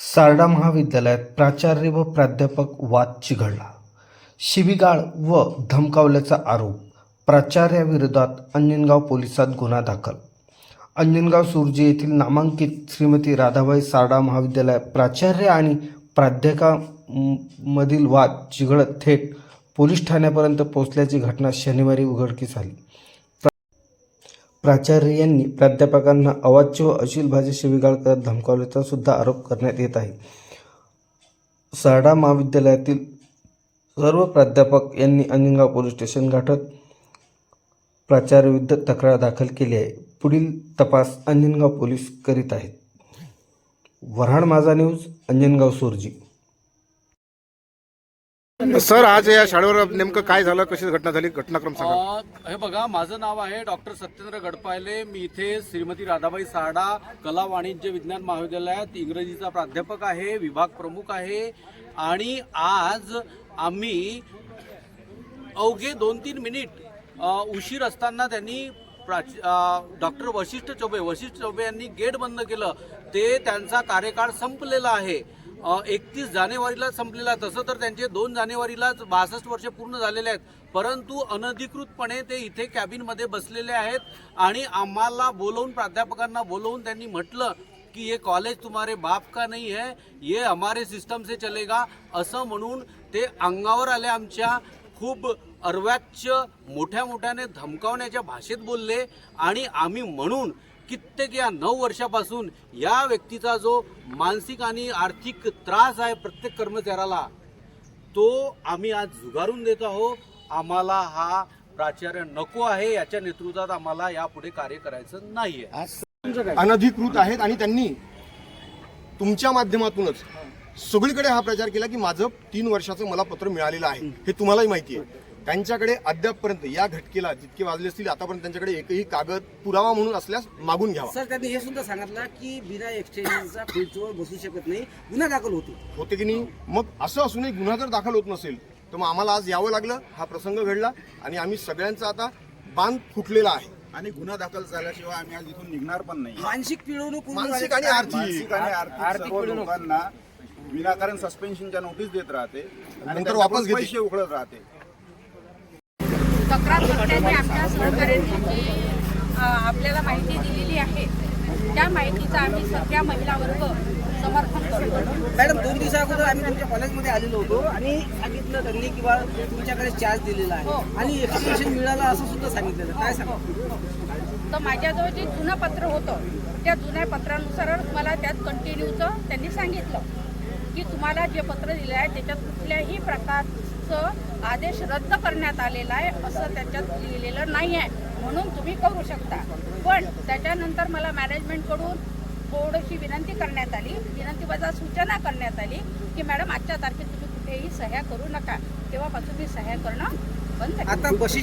सारडा महाविद्यालयात प्राचार्य व प्राध्यापक वाद चिघळला. शिवीगाळ व धमकावल्याचा आरोप प्राचार्याविरोधात अंजनगाव पोलिसात गुन्हा दाखल. अंजनगाव सुरजी येथील नामांकित श्रीमती राधाबाई सारडा महाविद्यालय प्राचार्य आणि प्राध्यापकामधील वाद चिघळत थेट पोलीस ठाण्यापर्यंत पोहोचल्याची घटना शनिवारी उघडकीस आली. प्राचार्य यांनी प्राध्यापकांना अवाच्य व अशील भाषेत शिवीगाळ करत धमकावल्याचा सुद्धा आरोप करण्यात येत आहे. सारडा महाविद्यालयातील सर्व प्राध्यापक यांनी अंजनगाव पोलीस स्टेशन गाठत प्राचार्यविरुद्ध तक्रार दाखल केली आहे. पुढील तपास अंजनगाव पोलीस करीत आहेत. वऱ्हाड माझा न्यूज अंजनगाव सुरजी. सर आज या शाळेवर नेमकं काय झालं? कशी घटना झाली? घटनाक्रम सांगा. हे बघा माझं नाव आहे डॉक्टर सत्येंद्र गडपायले. मी इथे श्रीमती राधाबाई सारडा कला वाणिज्य विज्ञान महाविद्यालयात इंग्रजीचा प्राध्यापक आहे विभाग प्रमुख आहे. आणि आज आम्ही अवघे दोन तीन मिनिट अ, उशीर असताना त्यांनी प्राची डॉक्टर वशिष्ठ चौबे वशिष्ठ चौबे यांनी गेट बंद केलं. ते त्यांचा कार्यकाळ संपलेला आहे. एकतीस जानेवारीला संपलेला तसं तर त्यांचे दोन जानेवारीलाच बासष्ट वर्ष पूर्ण झालेले आहेत. परंतु अनधिकृतपणे ते इथे कॅबिनमध्ये बसलेले आहेत आणि आम्हाला बोलवून प्राध्यापकांना बोलवून त्यांनी म्हटलं की ये कॉलेज तुम्हारे बाप का नाही है? ये हमारे सिस्टम से चलेगा. असं म्हणून ते अंगावर आले आमच्या खूप अर्वाच्य मोठ्या मोठ्याने धमकावण्याच्या भाषेत बोलले आणि आम्ही म्हणून कित्येक या नऊ वर्षापासून या व्यक्तीचा जो मानसिक आणि आर्थिक त्रास आहे प्रत्येक कर्मचाऱ्याला तो आम्ही आज झुगारून देत आहोत. आम्हाला हा प्राचार्य नको आहे याच्या नेतृत्वात आम्हाला यापुढे कार्य करायचं नाहीये. अनधिकृत आहेत आणि त्यांनी तुमच्या माध्यमातूनच सगळीकडे हा प्रचार केला की माझं तीन वर्षाचं मला पत्र मिळालेलं आहे. हे तुम्हालाही माहिती आहे. त्यांच्याकडे अद्यापपर्यंत या घटकेला जितके वाजले असतील आतापर्यंत त्यांच्याकडे एकही कागद पुरावा म्हणून असल्यास मागून घ्यावा. सर त्यांनी हे सुद्धा सांगितलं की बिना एक्सचेंजचा खुर्चीवर बसू शकत नाही. गुन्हा दाखल होतो. होते की नाही? मग असं असूनही गुन्हा जर दाखल होत नसेल तर मग आम्हाला आज यावं लागलं हा प्रसंग घडला आणि आम्ही सगळ्यांचा आता बांध फुटलेला आहे. आणि गुन्हा दाखल झाल्याशिवाय आम्ही आज इथून निघणार पण नाही. मानसिक पिळवणूक मानसिक झाली. आणि आर्थिक. आणि आर्थिक सर्व. लोकांना विनाकारण सस्पेन्शनच्या नोटीस देत राहते. आणि नंतर वापस. पैसे उकळत राहते. तक्रार करण्याची आमच्या अ, आपल्याला माहिती दिलेली आहे त्या माहितीचं आम्ही सगळ्या महिला वर्ग समर्थन करतो. मॅडम दोन दिवसा अगोदर आम्ही तुमच्या कॉलेजमध्ये आलेलो होतो आणि सांगितलं त्यांनी की बा तुमच्याकडे चार्ज दिलेला हो. आहे आणि एक्सटेन्शन मिळालं असं सुद्धा सांगितलेलं. काय सांगा? तर माझ्याजवळ जे जुनं पत्र होतं त्या जुन्या पत्रानुसारच मला त्यात कंटिन्यूचं त्यांनी सांगितलं. की तुम्हाला जे पत्र दिलं आहे त्याच्यात कुठल्याही प्रकारचं आदेश रद्द करण्यात आलेला आहे असं त्याच्यात लिहिलेलं नाही आहे. म्हणून तुम्ही करू शकता. पण त्याच्यानंतर मला मॅनेजमेंटकडून थोडीशी विनंती करण्यात आली. विनंतीबद्दल सूचना करण्यात आली की मॅडम आजच्या तारखेत तुम्ही कुठेही सह्या करू नका. तेव्हापासून मी सह्या करणं बंद. आता बशी